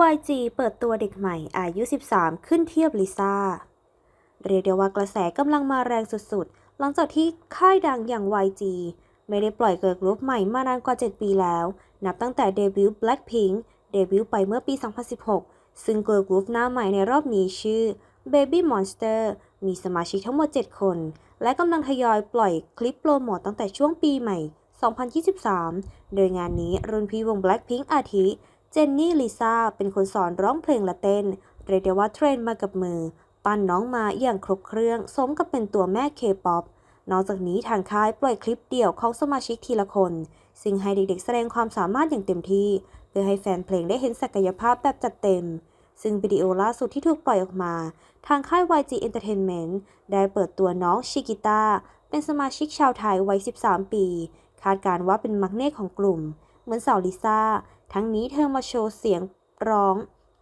YG เปิดตัวเด็กใหม่อายุ 13 ขึ้นเทียบลิซ่า เรียกได้ว่ากระแสกำลังมาแรงสุดๆ หลังจากที่ค่ายดังอย่าง YG ไม่ได้ปล่อยเกิร์ลกรุ๊ปใหม่มานานกว่า 7 ปีแล้ว นับตั้งแต่เดบิวต์ Blackpink เดบิวต์ไปเมื่อปี 2016 ซึ่งเกิร์ลกรุ๊ปหน้าใหม่ในรอบนี้ชื่อ Baby Monster มีสมาชิกทั้งหมด 7 คน และกำลังทยอยปล่อยคลิปโปรโมทตั้งแต่ช่วงปีใหม่ 2023 โดยงานนี้รุ่นพี่วง Blackpink อาทิ เจนนี่ลิซ่าเป็นคนสอนร้องเพลงและเต้น เรียกได้ว่าเทรนมากับมือ ปั้นน้องมาอย่างครบเครื่อง สมกับเป็นตัวแม่เคป๊อปนอกจากนี้ทางค่ายปล่อยคลิปเดี่ยวของสมาชิกทีละคน ซึ่งให้เด็กๆแสดงความสามารถอย่างเต็มที่ เพื่อให้แฟนเพลงได้เห็นศักยภาพแบบจัดเต็ม ซึ่งวิดีโอล่าสุดที่ถูกปล่อยออกมา ทางค่าย YG Entertainment ได้เปิดตัวน้องชิกิต้าเป็นสมาชิกชาวไทยวัย 13 ปี คาดการณ์ว่าเป็นมักเน่ของกลุ่ม เหมือนสาวลิซ่า ทั้งนี้เธอมาโชว์เสียงร้อง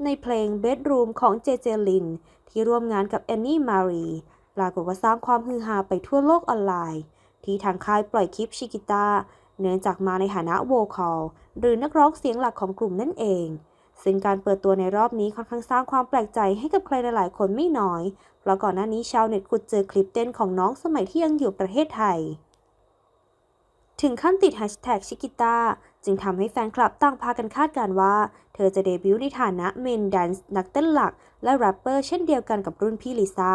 ในเพลง Bedroom ของเจเจลิน ที่ร่วมงานกับแอนนี่มารีปรากฏว่าสร้างความฮือฮาไปทั่วโลกออนไลน์ ที่ทางค่ายปล่อยคลิปชิกิต้าเนื่องจากมาในฐานะโวคอลหรือนักร้องเสียงหลักของกลุ่มนั่นเอง ซึ่งการเปิดตัวในรอบนี้ค่อนข้างสร้างความแปลกใจให้กับใครหลายๆ คนไม่น้อย เพราะก่อนหน้านี้ชาวเน็ตขุดเจอคลิปเต้นของน้องสมัยที่ยังอยู่ประเทศไทย ถึงขั้นติดแฮชแท็กชิกิต้า จึงทำให้แฟนคลับต่างพากันคาดการ์ว่า เธอจะเดบิวต์ในฐานะเมนแดนซ์นักเต้นหลัก และแรปเปอร์เช่นเดียวกันกับรุ่นพี่ลิซ่า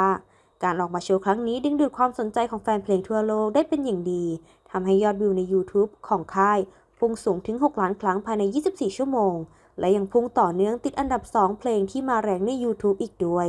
การออกมาโชว์ครั้งนี้ดึงดูดความสนใจของแฟนเพลงทั่วโลกได้เป็นอย่างดีทำให้ยอดวิวใน YouTube ของค่ายพุ่งสูงถึง 6 ล้านครั้งภายใน 24 ชั่วโมง และยังพุ่งต่อเนื่องติดอันดับ 2 เพลงที่มาแรงใน YouTube อีกด้วย